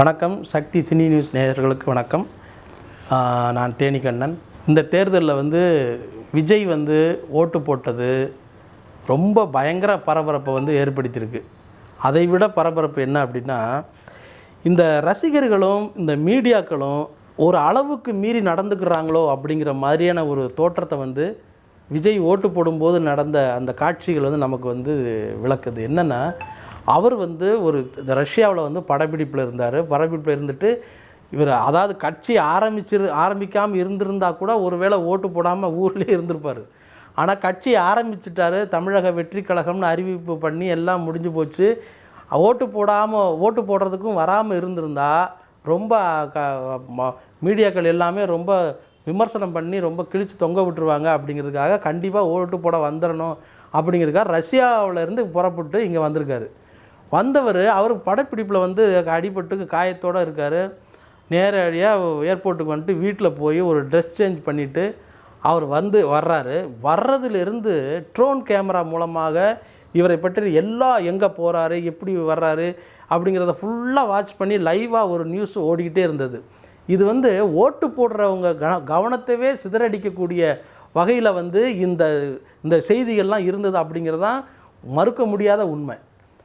வணக்கம். சக்தி cine news நேயர்களுக்கு வணக்கம். நான் தேனிகண்ணன். இந்த தேர்தலில் வந்து விஜய் வந்து ஓட்டு போட்டது ரொம்ப பயங்கர பரபரப்பை வந்து ஏற்படுத்தியிருக்கு. அதை விட பரபரப்பு என்ன அப்படின்னா இந்த ரசிகர்களும் இந்த மீடியாக்களும் ஒரு அளவுக்கு மீறி நடந்துக்கிறாங்களோ அப்படிங்கிற மாதிரியான ஒரு தோற்றத்தை வந்து விஜய் ஓட்டு போடும்போது நடந்த அந்த காட்சிகள் வந்து நமக்கு வந்து விளக்குது. என்னென்னா அவர் வந்து ஒரு ரஷ்யாவில் வந்து படப்பிடிப்பில் இருந்தார். படப்பிடிப்பில் இருந்துட்டு இவர் அதாவது கட்சி ஆரம்பிச்சிரு ஆரம்பிக்காமல் இருந்திருந்தா கூட ஒருவேளை ஓட்டு போடாமல் ஊர்லேயே இருந்திருப்பார். ஆனால் கட்சி ஆரம்பிச்சிட்டாரு. தமிழக வெற்றி கழகம்னு அறிவிப்பு பண்ணி எல்லாம் முடிஞ்சு போச்சு. ஓட்டு போடாமல் ஓட்டு போடுறதுக்கும் வராமல் இருந்திருந்தா ரொம்ப க ம- மீடியாக்கள் எல்லாமே ரொம்ப விமர்சனம் பண்ணி ரொம்ப கிழிச்சு தொங்க விட்டுருவாங்க அப்படிங்கிறதுக்காக கண்டிப்பாக ஓட்டு போட வந்துடணும் அப்படிங்கிறதுக்காக ரஷ்யாவில் இருந்து புறப்பட்டு இங்கே வந்திருக்காரு. வந்தவர் அவர் படப்பிடிப்பில் வந்து அடிபட்டு காயத்தோடு இருக்கார். நேரடியாக ஏர்போர்ட்டுக்கு வந்துட்டு வீட்டில் போய் ஒரு ட்ரெஸ் சேஞ்ச் பண்ணிவிட்டு அவர் வந்து வர்றாரு. வர்றதுலேருந்து ட்ரோன் கேமரா மூலமாக இவரை பற்றி எல்லா எங்கே போகிறாரு எப்படி வர்றாரு அப்படிங்கிறத ஃபுல்லாக வாட்ச் பண்ணி லைவாக ஒரு நியூஸ் ஓடிக்கிட்டே இருந்தது. இது வந்து ஓட்டு போடுறவங்க கன கவனத்தவே சிதறடிக்கக்கூடிய வகையில் வந்து இந்த இந்த செய்திகள்லாம் இருந்தது அப்படிங்கிறது தான் மறுக்க முடியாத உண்மை.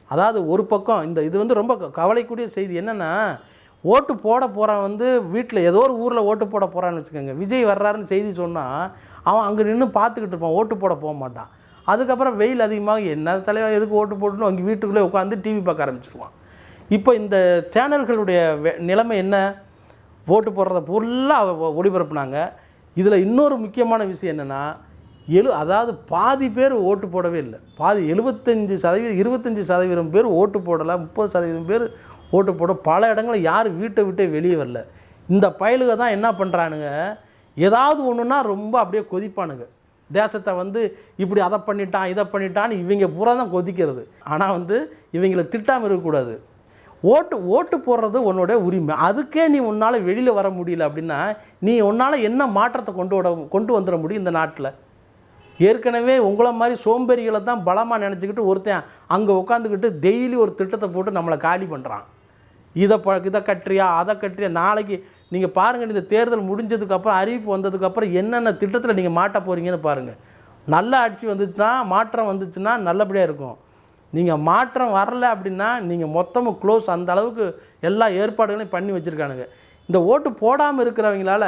அதாவது ஒரு பக்கம் இந்த இது வந்து ரொம்ப க- கவலைக்கூடிய செய்தி என்னென்னா ஓட்டு போட போகிறான் வந்து வீட்டில் ஏதோ ஒரு ஊரில் ஓட்டு போட போகிறான்னு வச்சுக்கோங்க. விஜய் வர்றாருன்னு செய்தி சொன்னால் அவன் அங்கே நின்று பார்த்துக்கிட்டு இருப்பான் ஓட்டு போட போக மாட்டான். அதுக்கப்புறம் வெயில் அதிகமாக என்ன தலைவர் எதுக்கு ஓட்டு போட்டுன்னு அங்கே வீட்டுக்குள்ளே உட்காந்து டிவி பார்க்க ஆரம்பிச்சிருவான். இப்போ இந்த சேனல்களுடைய வெ- நிலைமை என்ன? ஓட்டு போடுறத ஃபுல்லாக ஒளிபரப்புனாங்க. இதில் இன்னொரு முக்கியமான விஷயம் என்னென்னா எழு அதாவது பாதி பேர் ஓட்டு போடவே இல்லை. பாதி எழுபத்தஞ்சு சதவீதம் இருபத்தஞ்சி சதவீதம் பேர் ஓட்டு போடலை முப்பது சதவீதம் பேர் ஓட்டு போட பல இடங்களில் யார் வீட்டை விட்டே வெளியே வரல. இந்த பயலுக தான் என்ன பண்ணுறானுங்க ஏதாவது ஒன்றுனா ரொம்ப அப்படியே கொதிப்பானுங்க. தேசத்தை வந்து இப்படி அதை பண்ணிட்டான் இதை பண்ணிட்டான்னு இவங்க பூரா தான் கொதிக்கிறது. ஆனால் வந்து இவங்களை திட்டாமல் இருக்கக்கூடாது. ஓட்டு ஓட்டு போடுறது உன்னோட உரிமை. அதுக்கே நீ உன்னால் வெளியில் வர முடியல அப்படின்னா நீ உன்னால் என்ன மாற்றத்தை கொண்டு வர கொண்டு வந்துட முடியும் இந்த நாட்டில்? ஏற்கனவே உங்களை மாதிரி சோம்பேறிகளை தான் பலமாக நினச்சிக்கிட்டு ஒருத்தன் அங்கே உட்காந்துக்கிட்டு டெய்லி ஒரு திட்டத்தை போட்டு நம்மளை காலி பண்ணுறான் இதை ப இதை கட்டுறியா அதை கட்டுறியா நாளைக்கு நீங்கள் பாருங்கள் இந்த தேர்தல் முடிஞ்சதுக்கப்புறம் அறிவிப்பு வந்ததுக்கப்புறம் என்னென்ன திட்டத்தில் நீங்கள் மாட்ட போகிறீங்கன்னு பாருங்கள் நல்ல ஆட்சி வந்துச்சுன்னா மாற்றம் வந்துச்சுன்னா நல்லபடியாக இருக்கும். நீங்கள் மாற்றம் வரல அப்படின்னா நீங்கள் மொத்தமும் க்ளோஸ் அந்த அளவுக்கு எல்லா ஏற்பாடுகளையும் பண்ணி வச்சுருக்கானுங்க. இந்த ஓட்டு போடாமல் இருக்கிறவங்களால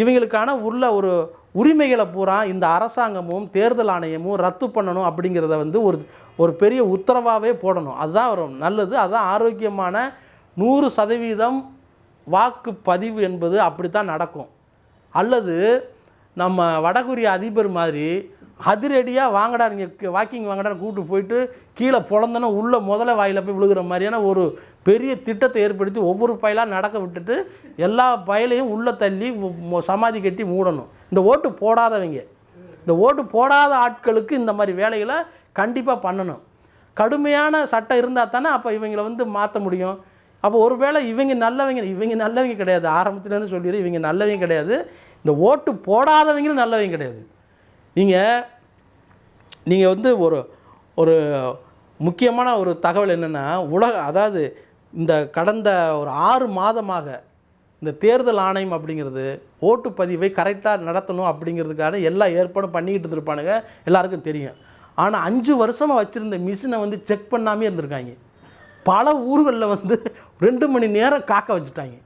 இவங்களுக்கான உள்ள ஒரு உரிமைகளை பூரா இந்த அரசாங்கமும் தேர்தல் ஆணையமும் ரத்து பண்ணணும் அப்படிங்கிறத வந்து ஒரு ஒரு பெரிய உத்தரவாகவே போடணும். அதுதான் ஒரு நல்லது. அதுதான் ஆரோக்கியமான நூறு சதவீதம் வாக்குப்பதிவு என்பது அப்படித்தான் நடக்கும். அல்லது நம்ம வடகொரிய அதிபர் மாதிரி அதிரடியாக வாங்கடா நீங்கள் வாக்கிங் வாங்கடான்னு கூப்பிட்டு போயிட்டு கீழே பொழந்தன உள்ள முதல்ல வாயில் போய் விழுகிற மாதிரியான ஒரு பெரிய திட்டத்தை ஏற்படுத்தி ஒவ்வொரு பயலாக நடக்க விட்டுட்டு எல்லா பயலையும் உள்ளே தள்ளி சமாதி கட்டி மூடணும். இந்த ஓட்டு போடாதவங்க. இந்த ஓட்டு போடாத ஆட்களுக்கு இந்த மாதிரி வேலைகளை கண்டிப்பாக பண்ணணும். கடுமையான சட்டம் இருந்தால் தானே அப்போ இவங்களை வந்து மாற்ற முடியும். அப்போ ஒருவேளை இவங்க நல்லவங்க இவங்க நல்லவங்க கிடையாது. ஆரம்பத்துலேருந்து சொல்லிடுறேன் இவங்க நல்லவங்க கிடையாது. இந்த ஓட்டு போடாதவங்களும் நல்லவங்க கிடையாது. நீங்கள் நீங்கள் வந்து ஒரு ஒரு முக்கியமான ஒரு தகவல் என்னென்னா உலக அதாவது இந்த கடந்த ஒரு ஆறு மாதமாக இந்த தேர்தல் ஆணையம் அப்படிங்கிறது ஓட்டுப்பதிவை கரெக்டாக நடத்தணும் அப்படிங்கிறதுக்கான எல்லா ஏற்பாடும் பண்ணிக்கிட்டு இருந்திருப்பானுங்க. எல்லாருக்கும் தெரியும். ஆனால் அஞ்சு வருஷமாக வச்சுருந்த மிஷினை வந்து செக் பண்ணாமே இருந்திருக்காங்க. பல ஊர்களில் வந்து ரெண்டு மணி நேரம் காக்க வச்சுட்டாங்க.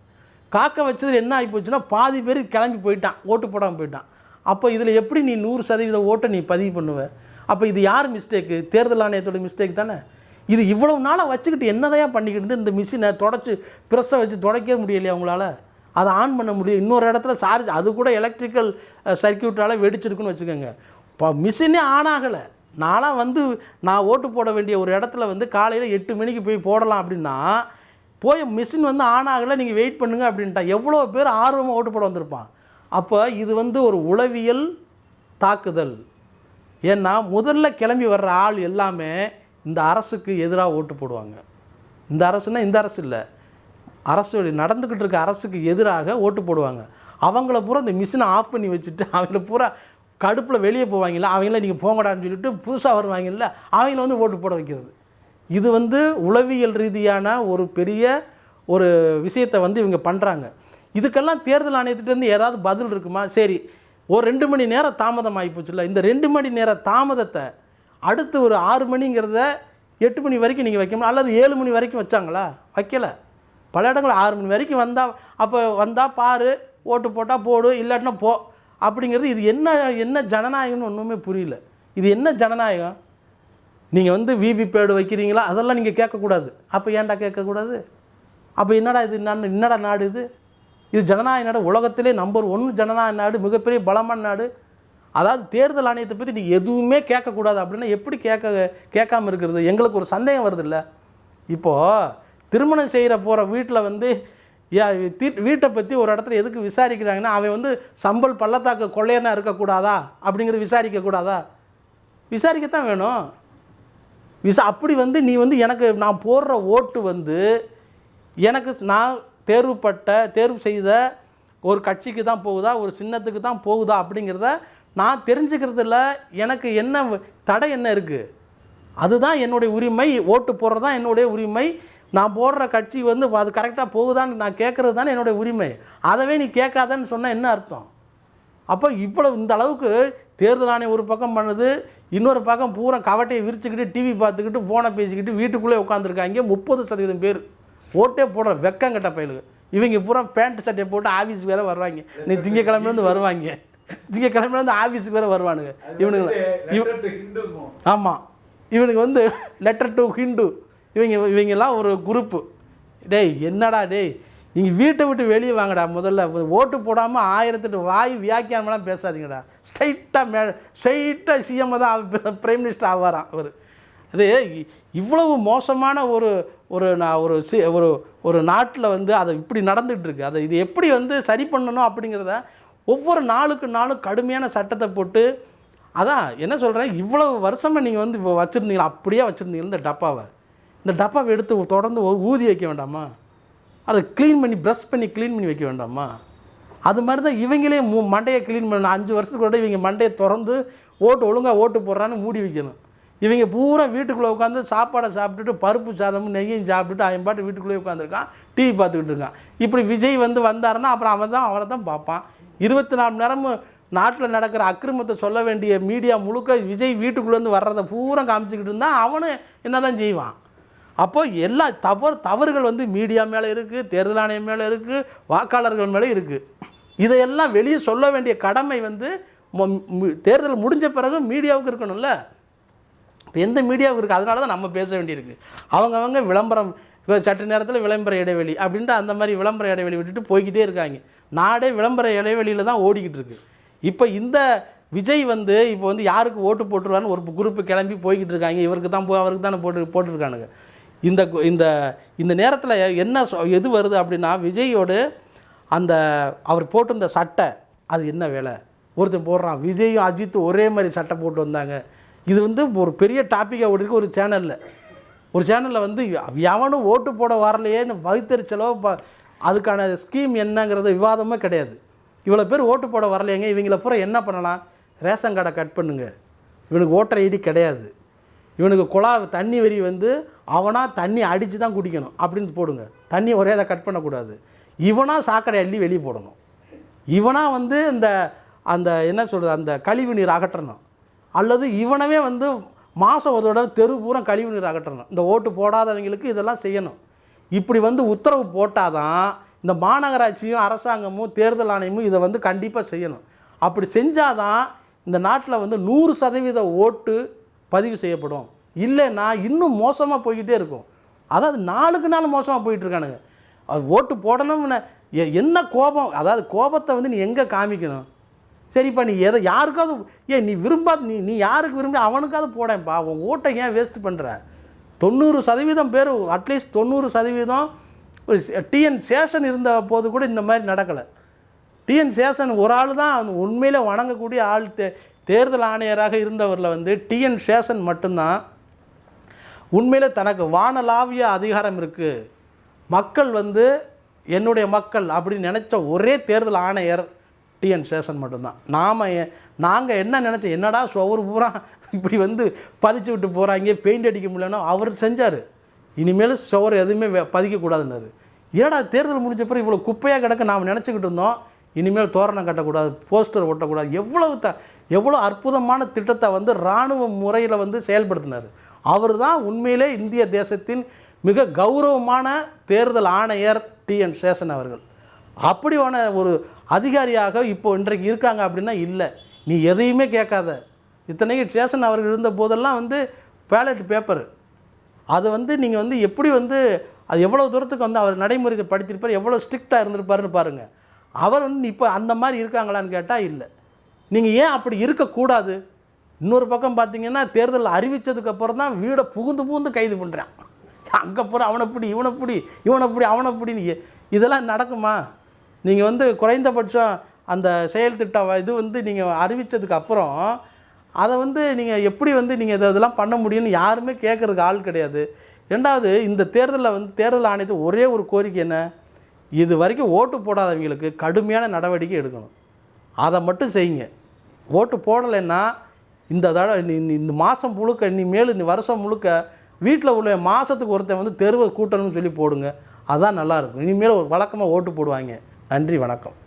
காக்க வச்சது என்ன ஆகி போச்சுன்னா பாதி பேர் கிளம்பி போயிட்டான் ஓட்டு போடாமல் போயிட்டான். அப்போ இதில் எப்படி நீ நூறு சதவீத ஓட்டை நீ பதிவு பண்ணுவ? அப்போ இது யார் மிஸ்டேக்கு தேர்தல் ஆணையத்தோட மிஸ்டேக் தானே? இது இவ்வளவு நாளாக வச்சுக்கிட்டு என்னதையா பண்ணிக்கிட்டு இந்த மிஷினை தொடச்சி ப்ரெஸ்ஸை வச்சு துடைக்க முடியலையா அவங்களால அதை ஆன் பண்ண முடியும் இன்னொரு இடத்துல சார்ஜ் அது கூட எலக்ட்ரிக்கல் சர்க்கியூட்டால் வெடிச்சிருக்குன்னு வச்சுக்கோங்க. இப்போ மிஷினே ஆன் ஆகலை. நானாக வந்து நான் ஓட்டு போட வேண்டிய ஒரு இடத்துல வந்து காலையில் எட்டு மணிக்கு போய் போடலாம் அப்படின்னா போய் மிஷின் வந்து ஆன் ஆகலை நீங்கள் வெயிட் பண்ணுங்கள் அப்படின்ட்டா எவ்வளோ பேர் ஆர்வமாக ஓட்டு போட வந்திருப்பான். அப்போ இது வந்து ஒரு உளவியல் தாக்குதல். ஏன்னா முதல்ல கிளம்பி வர்ற ஆள் எல்லாமே இந்த அரசுக்கு எதிராக ஓட்டு போடுவாங்க. இந்த அரசுனா இந்த அரசு இல்லை. அரசு நடந்துக்கிட்டு இருக்க அரசுக்கு எதிராக ஓட்டு போடுவாங்க. அவங்கள பூரா இந்த மிஷினை ஆஃப் பண்ணி வச்சுட்டு அவங்கள பூரா கடுப்பில் வெளியே போவாங்கல்ல அவங்கள நீங்கள் போங்கடான்னு சொல்லிட்டு புதுசாக வருவாங்கல்ல அவங்கள வந்து ஓட்டு போட வைக்கிறது. இது வந்து உளவியல் ரீதியான ஒரு பெரிய ஒரு விஷயத்தை வந்து இவங்க பண்ணுறாங்க இதுக்கெல்லாம் தேர்தல் ஆணையத்திட்டேருந்து ஏதாவது பதில் இருக்குமா? சரி ஒரு ரெண்டு மணி நேரம் தாமதம் ஆகிப்போச்சுல்ல இந்த ரெண்டு மணி நேர தாமதத்தை அடுத்து ஒரு ஆறு மணிங்கிறத எட்டு மணி வரைக்கும் நீங்கள் வைக்கணும். அல்லது ஏழு மணி வரைக்கும் வச்சாங்களா? வைக்கல. பல இடங்களில் ஆறு மணி வரைக்கும் வந்தால் அப்போ வந்தால் பாரு ஓட்டு போட்டால் போடு இல்லாட்டினா போ அப்படிங்கிறது இது என்ன என்ன ஜனநாயகம்னு ஒன்றுமே புரியல. இது என்ன ஜனநாயகம்? நீங்கள் வந்து விவிபேடு வைக்கிறீங்களா? அதெல்லாம் நீங்கள் கேட்கக்கூடாது. அப்போ ஏன்டா கேட்கக்கூடாது? அப்போ என்னடா இது நான் என்னடா நாடு இது? இது ஜனநாயக நாடு. உலகத்திலே நம்பர் ஒன் ஜனநாயக நாடு மிகப்பெரிய பலமான நாடு. அதாவது தேர்தல் ஆணையத்தை பற்றி நீங்கள் எதுவுமே கேட்கக்கூடாது அப்படின்னா எப்படி கேட்க கேட்காம இருக்கிறது? எங்களுக்கு ஒரு சந்தேகம் வருது இல்லை இப்போது திருமணம் செய்கிற போகிற வீட்டில் வந்து ஏன் தி- வீட்டை பற்றி ஒரு இடத்துல எதுக்கு விசாரிக்கிறாங்கன்னா அவன் வந்து சம்பல் பள்ளத்தாக்கு கொள்ளையனாக இருக்கக்கூடாதா? அப்படிங்கிறது விசாரிக்கக்கூடாதா? விசாரிக்கத்தான் வேணும். விசா அப்படி வந்து நீ வந்து எனக்கு நான் போடுற ஓட்டு வந்து எனக்கு நான் தேர்வுப்பட்ட தேர்வு செய்த ஒரு கட்சிக்கு தான் போகுதா? ஒரு சின்னத்துக்கு தான் போகுதா? அப்படிங்கிறத நான் தெரிஞ்சுக்கிறதுல எனக்கு என்ன வ- தடை என்ன இருக்குது அதுதான் என்னுடைய உரிமை. ஓட்டு போடுறது தான் என்னுடைய உரிமை. நான் போடுற கட்சி வந்து அது கரெக்டாக போகுதான்னு நான் கேட்குறது தானே என்னுடைய உரிமை. அதவே நீ கேட்காதன்னு சொன்னால் என்ன அர்த்தம்? அப்போ இவ்வளோ இந்த அளவுக்கு தேர்தல் ஆணையம் ஒரு பக்கம் பண்ணுது இன்னொரு பக்கம் பூரா கவட்டையை விரிச்சுக்கிட்டு டிவி பார்த்துக்கிட்டு ஃபோனை பேசிக்கிட்டு வீட்டுக்குள்ளே உட்காந்துருக்காங்க முப்பது சதவீதம் பேர். ஓட்டே போடுற வெக்கங்கட்ட பயலுக்கு இவங்க பூரா பேண்ட் சட்டையை போட்டு ஆஃபீஸ் வேறு வருவாங்க. நீ திங்கக்கிழமையிலேருந்து வருவாங்க. திங்கக்கிழமையிலேருந்து ஆஃபீஸுக்கு வேறு வருவானுங்க. இவனுங்களை இவ ஆமாம் இவனுக்கு வந்து லெட்டர் டு ஹிந்து இவங்க இவங்கெல்லாம் ஒரு குரூப்பு டேய் என்னடா டேய்? நீங்கள் வீட்டை விட்டு வெளியே வாங்கடா முதல்ல. ஓட்டு போடாமல் ஆயிரத்தெட்டு வாய் வியாக்கியானமெல்லாம் பேசாதீங்கடா. ஸ்ட்ரைட்டாக மே ஸ்ட்ரைட்டாக சிஎம் தான் பிரைம் மினிஸ்டர் ஆவாராம் அவர். அது இவ்வளவு மோசமான ஒரு ஒரு நான் ஒரு சி ஒரு ஒரு நாட்டில் வந்து அதை இப்படி நடந்துகிட்டு இருக்கு. அதை இது எப்படி வந்து சரி பண்ணணும் அப்படிங்கிறத ஒவ்வொரு நாளுக்கு நாளும் கடுமையான சட்டத்தை போட்டு அதான் என்ன சொல்கிறேன் இவ்வளோ வருஷமாக நீங்கள் வந்து இப்போ வச்சுருந்தீங்களா அப்படியே வச்சுருந்தீங்க இந்த டப்பாவை. இந்த டப்பாவை எடுத்து தொடர்ந்து ஊதி வைக்க வேண்டாமா? அதை க்ளீன் பண்ணி ப்ரஷ் பண்ணி க்ளீன் பண்ணி வைக்க வேண்டாமா? அது மாதிரி தான் இவங்களே மு மண்டையை க்ளீன் பண்ண அஞ்சு வருஷத்துக்கு கூட இவங்க மண்டையை திறந்து ஓட்டு ஒழுங்காக ஓட்டு போடுறான்னு மூடி வைக்கணும். இவங்க பூரா வீட்டுக்குள்ளே உட்காந்து சாப்பாடை சாப்பிட்டுட்டு பருப்பு சாதமும் நெய்யும் சாப்பிட்டுட்டு அவன் பாட்டு வீட்டுக்குள்ளேயே உட்காந்துருக்கான் டிவி பார்த்துக்கிட்டு இருக்கான். இப்படி விஜய் வந்து வந்தாருன்னா அப்புறம் அவன் தான் அவரை தான் பார்ப்பான். இருபத்தி நாலு நேரமும் நாட்டில் நடக்கிற அக்கிரமத்தை சொல்ல வேண்டிய மீடியா முழுக்க விஜய் வீட்டுக்குள்ளேருந்து வர்றதை பூரா காமிச்சிக்கிட்டு இருந்தால் அவனும் என்ன தான் செய்வான். அப்போது எல்லா தவறு தவறுகள் வந்து மீடியா மேலே இருக்குது தேர்தல் ஆணையம் மேலே இருக்குது வாக்காளர்கள் மேலே இருக்குது இதையெல்லாம் வெளியே சொல்ல வேண்டிய கடமை வந்து மொ- தேர்தல் முடிஞ்ச பிறகு மீடியாவுக்கு இருக்கணும்ல. இப்போ எந்த மீடியாவுக்கு இருக்குது அதனால தான் நம்ம பேச வேண்டியிருக்கு. அவங்கவங்க விளம்பரம் இப்போ சற்று நேரத்தில் விளம்பர இடைவெளி அப்படின்ட்டு அந்த மாதிரி விளம்பர இடைவெளி விட்டுட்டு போய்கிட்டே இருக்காங்க. நாடே விளம்பர இடைவெளியில் தான் ஓடிக்கிட்டு இருக்கு. இப்போ இந்த விஜய் வந்து இப்போ வந்து யாருக்கு ஓட்டு போட்டுருவான்னு ஒரு குரூப்பு கிளம்பி போய்கிட்டு இருக்காங்க. இவருக்கு தான் போ அவருக்கு தானே போட்டு போட்டிருக்கானுங்க. இந்த கு- இந்த இந்த நேரத்தில் என்ன சொ- எது வருது அப்படின்னா விஜயோடு அந்த அவர் போட்டிருந்த சட்டை அது என்ன வேலை? ஒருத்தன் போடுறான். விஜயும் அஜித்தும் ஒரே மாதிரி சட்டை போட்டு வந்தாங்க. இது வந்து ஒரு பெரிய டாப்பிக்காக ஓடிருக்கு ஒரு சேனலில் ஒரு சேனலில் வந்து எவனும் ஓட்டு போட வரலையேன்னு வகுத்தறிச்சலோ ப அதுக்கான ஸ்கீம் என்னங்கிறது விவாதமே கிடையாது. இவ்வளோ பேர் ஓட்டு போட வரலையேங்க இவங்கள பூரா என்ன பண்ணலாம்? ரேஷன் கார்டை கட் பண்ணுங்க. இவனுக்கு ஓட்டர் ஐடி கிடையாது. இவனுக்கு குழா தண்ணி வரி வந்து அவனாக தண்ணி அடித்து தான் குடிக்கணும் அப்படின்னு போடுங்க. தண்ணி ஒரே அதை கட் பண்ணக்கூடாது. இவனாக சாக்கடை அள்ளி வெளியே போடணும். இவனாக வந்து இந்த அந்த என்ன சொல்கிறது அந்த கழிவு நீர் அகற்றணும். அல்லது இவனவே வந்து மாதம் ஒரு தடவை தெரு பூரா கழிவு நீர் அகற்றணும். இந்த ஓட்டு போடாதவங்களுக்கு இதெல்லாம் செய்யணும். இப்படி வந்து உத்தரவு போட்டால் தான் இந்த மாநகராட்சியும் அரசாங்கமும் தேர்தல் ஆணையமும் இதை வந்து கண்டிப்பாக செய்யணும். அப்படி செஞ்சால் தான் இந்த நாட்டில் வந்து நூறு சதவீத ஓட்டு பதிவு செய்யப்படும். இல்லைன்னா இன்னும் மோசமாக போய்கிட்டே இருக்கும். அதாவது நாளுக்கு நாள் மோசமாக போயிட்டுருக்கானுங்க. அது ஓட்டு போடணும்னு எ- என்ன கோபம்? அதாவது கோபத்தை வந்து நீ எங்கே காமிக்கணும்? சரிப்பா நீ எதை யாருக்காவது ஏன் நீ விரும்பாத நீ நீ யாருக்கு விரும்பி அவனுக்காவது போடேன்ப்பா. உன் ஓட்டை ஏன் வேஸ்ட் பண்ணுற தொண்ணூறு சதவீதம் பேர் அட்லீஸ்ட் தொண்ணூறு சதவீதம் டிஎன் சேஷன் இருந்த போது கூட இந்த மாதிரி நடக்கலை. டிஎன் சேஷன் ஒரு ஆள் தான் உண்மையில் வணங்கக்கூடிய ஆள் தே தேர்தல் ஆணையராக இருந்தவரில் வந்து டிஎன் சேஷன் மட்டும்தான். உண்மையில் தனக்கு வானலாவிய அதிகாரம் இருக்குது மக்கள் வந்து என்னுடைய மக்கள் அப்படின்னு நினச்ச ஒரே தேர்தல் ஆணையர் டிஎன் சேஷன் மட்டும்தான். நாம் நாங்கள் என்ன நினச்சோம்? என்னடா சுவர் பூரா இப்படி வந்து பதிச்சு விட்டு போகிறாங்க பெயிண்ட் அடிக்க முடியலன்னா அவர் செஞ்சார். இனிமேல் சுவர் எதுவுமே பதிக்கக்கூடாதுன்னாரு ஏடா தேர்தல் முடிஞ்ச பிறகு இவ்வளோ குப்பையாக கிடக்க நாம் நினச்சிக்கிட்டு இருந்தோம்? இனிமேல் தோரணம் கட்டக்கூடாது போஸ்டர் ஒட்டக்கூடாது. எவ்வளவு த எவ்வளோ அற்புதமான திட்டத்தை வந்து இராணுவ முறையில் வந்து செயல்படுத்தினார். அவர் தான் உண்மையிலே இந்திய தேசத்தின் மிக கௌரவமான தேர்தல் ஆணையர் டி. என். சேஷன் அவர்கள். அப்படியான ஒரு அதிகாரியாக இப்போ இன்றைக்கு இருக்காங்க அப்படின்னா இல்லை. நீ எதையுமே கேட்காத. இத்தனைக்கு ஸ்டேஷன் அவர்கள் இருந்த போதெல்லாம் வந்து பேலட் பேப்பர் அதை வந்து நீங்கள் வந்து எப்படி வந்து அது எவ்வளோ தூரத்துக்கு வந்து அவர் நடைமுறை படித்திருப்பார் எவ்வளோ ஸ்ட்ரிக்டாக இருந்திருப்பாருன்னு பாருங்கள் அவர் வந்து இப்போ அந்த மாதிரி இருக்காங்களான்னு கேட்டால் இல்லை. நீங்கள் ஏன் அப்படி இருக்கக்கூடாது? இன்னொரு பக்கம் பார்த்தீங்கன்னா தேர்தல் அறிவித்ததுக்கப்புறம் தான் வீடை புகுந்து புகுந்து கைது பண்ணுறான் அங்கே போகிற அவனை பிடி இவனை பிடி இவனை பிடி அவனை பிடின்னு இதெல்லாம் நடக்குமா? நீங்கள் வந்து குறைந்தபட்சம் அந்த செயல் திட்டம் இது வந்து நீங்கள் அறிவித்ததுக்கு அப்புறம் அதை வந்து நீங்கள் எப்படி வந்து நீங்கள் இதை இதெல்லாம் பண்ண முடியும்னு யாருமே கேட்குறதுக்கு ஆள் கிடையாது. ரெண்டாவது இந்த தேர்தலில் வந்து தேர்தல் ஆணையத்து ஒரே ஒரு கோரிக்கை என்ன? இது வரைக்கும் ஓட்டு போடாதவங்களுக்கு கடுமையான நடவடிக்கை எடுக்கணும். அதை மட்டும் செய்யுங்க. ஓட்டு போடலைன்னா இந்த தடவை இந்த- மாதம் முழுக்க இனிமேல் இந்த வருஷம் முழுக்க வீட்டில் உள்ள மாதத்துக்கு ஒருத்தன் வந்து தெருவை கூட்டணும்னு சொல்லி போடுங்க. அதுதான் நல்லாயிருக்கும் இனிமேல் ஒரு வழக்கமாக ஓட்டு போடுவாங்க. நன்றி வணக்கம்.